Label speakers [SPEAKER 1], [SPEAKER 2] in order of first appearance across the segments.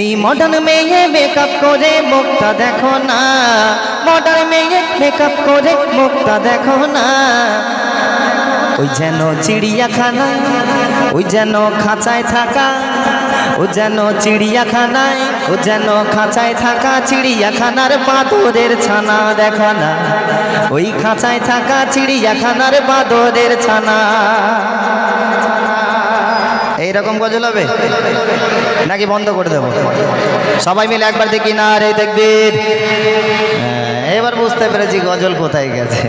[SPEAKER 1] এই মডার্ন মেয়ে মেকআপ করে, মুখটা দেখো না। মডার্ন মেয়ে মেকআপ করে, মুখটা দেখো না। ওই যেন চিড়িয়াখানা, ওই যেন খাঁচায় থাকা ও যেন চিড়িয়াখানায় ও যেন খাঁচায় থাকা, চিড়িয়াখানার বাঁদরের ছানা দেখো না। ওই খাঁচায় থাকা, চিড়িয়াখানার বাঁদরের ছানা। এইরকম গজল হবে? নাকি বন্ধ করে দেবো? সবাই মিলে একবার দেখি না রে দেখবির। হ্যাঁ, এবার বুঝতে পেরেছি গজল কোথায় গেছে।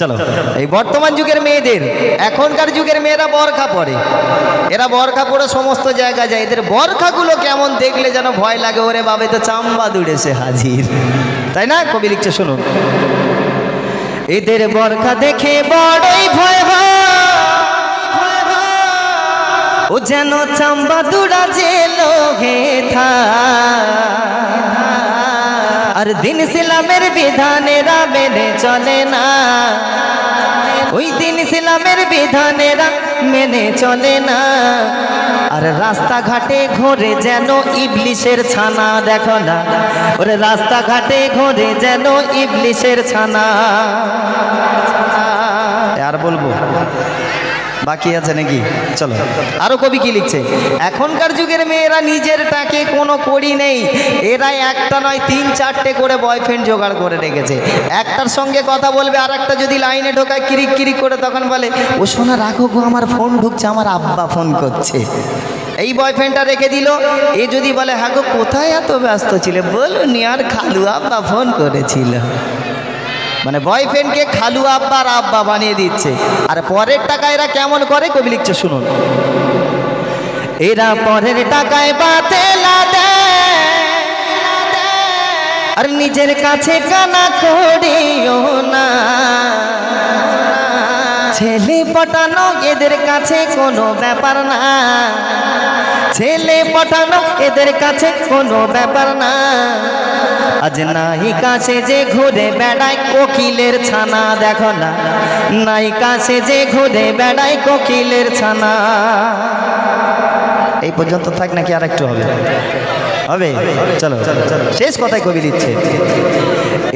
[SPEAKER 1] চলো এই বর্তমান যুগের মেয়েদের এখনকার যুগের মেয়েরা বরখা পরে। এরা বরখা পরে সমস্ত জায়গায় যায়। এদের বরখাগুলো কেমন দেখলে যেন ভয় লাগে? ওরে বাবে তো চাম্বা দুড়েছে হাজির। তাই না? কবি লিখছে শুনুন। এদের বরখা দেখে বড়ই যেন চাম্বা দুড়া জেলো হে থা আর দিন ইসলামের বিধানেরা মেনে চলে না। ওই দিন ইসলামের বিধানেরা মেনে চলে না। আর রাস্তাঘাটে ঘোরে যেন ইবলিশের ছানা, দেখো না। ওরে রাস্তাঘাটে ঘোরে যেন ইবলিশের ছানা। আর বলব বাকি আছে নাকি? চলো। আরও কবি কি লিখছে? এখনকার যুগের মেয়েরা নিজেরটাকে কোনো করি নেই। এরা একটা নয়, তিন চারটে করে বয়ফ্রেন্ড জোগাড় করে রেখেছে। একটার সঙ্গে কথা বলবে আর একটা যদি লাইনে ঢোকায় কিরিক কিরিক করে তখন বলে, ও সোনা, রাখো গো, আমার ফোন ঢুকছে, আমার আব্বা ফোন করছে। এই বয়ফ্রেন্ডটা রেখে দিল। এ যদি বলে হ্যাঁ গো, কোথায় এত ব্যস্ত ছিলে? বলুন আর খালু আব্বা ফোন করেছিল। মানে বয়ফ্রেন্ডকে খালু আব্বা আর আব্বা বানিয়ে দিচ্ছে। আর পরের টাকা এরা কেমন করে? কবি লিখছে, শুনুন। এরা পরের টাকায় বাতেলা আর নিজের কাছে কানা করিও না। ছেলে পটানো এদের কাছে কোনো ব্যাপার না। ছেলে পটানো এদের কাছে কোনো ব্যাপার না। আজ নাই কাছে যে ঘুরে বেড়ায় কোকিলের ছানা, দেখো না। নাই কাছে যে ঘুরে বেড়ায় কোকিলের ছানা। এই পর্যন্ত থাক নাকি আর একটু হবে? হবে? চলো শেষ কথায় কবি দিচ্ছে।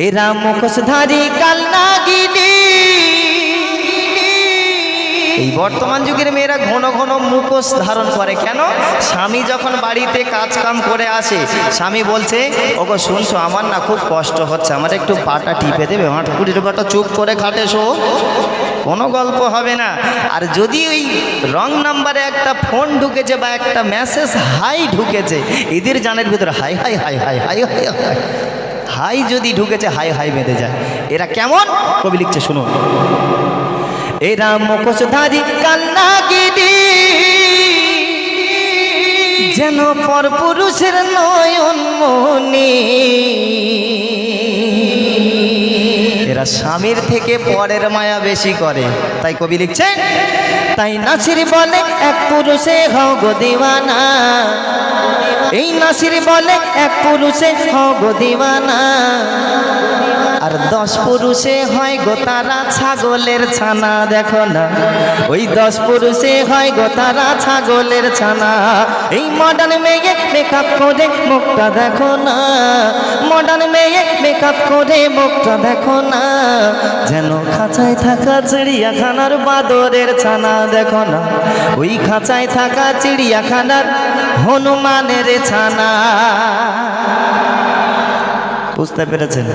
[SPEAKER 1] এরা মুখোশধারী কালনাগিনী এই বর্তমান যুগের মেয়েরা ঘন ঘন মুখোশ ধারণ করে। কেন? স্বামী যখন বাড়িতে কাজ কাম করে আসে, স্বামী বলছে, ওগো, শুনছো? আমার না খুব কষ্ট হচ্ছে। আমার একটু পাটা টিপে দেবে। আমার কুড়ির পাটা চুপ করে খাটে, শো। কোনো গল্প হবে না। আর যদি ওই রং নাম্বারে একটা ফোন ঢুকেছে বা একটা মেসেজ হাই ঢুকেছে, এদের জানের ভিতরে হাই হাই হাই হাই হাই হাই হাই হাই যদি ঢুকেছে, হাই হাই বেঁধে যায়। এরা কেমন? কবি লিখছে, শুনুন। এরা মুখোশধারী, কান্নাগিরি। যেন পর পুরুষের নয়ন মনি। এরা স্বামীর থেকে পরের মায়া বেশি করে। তাই কবি লিখছে তাই নাসির বলে, এক পুরুষে হও গো দিওয়ানা। এই নাসির বলে, এক পুরুষে হও গো দিওয়ানা। আর দশ পুরুষে হয় গো তারা ছাগলের ছানা, দেখো না। ওই দশ পুরুষে হয় গো তারা ছাগলের ছানা। এই মডার্ন মেয়ে মেকআপ করে মুখটা দেখো না। মডার্ন মেয়ে মেকআপ করে মুখটা দেখো না। যেন খাঁচায় থাকা চিড়িয়াখানার বাদরের ছানা, দেখো না। ওই খাঁচায় থাকা চিড়িয়াখানার হনুমানের ছানা। বুঝতে পেরেছেন?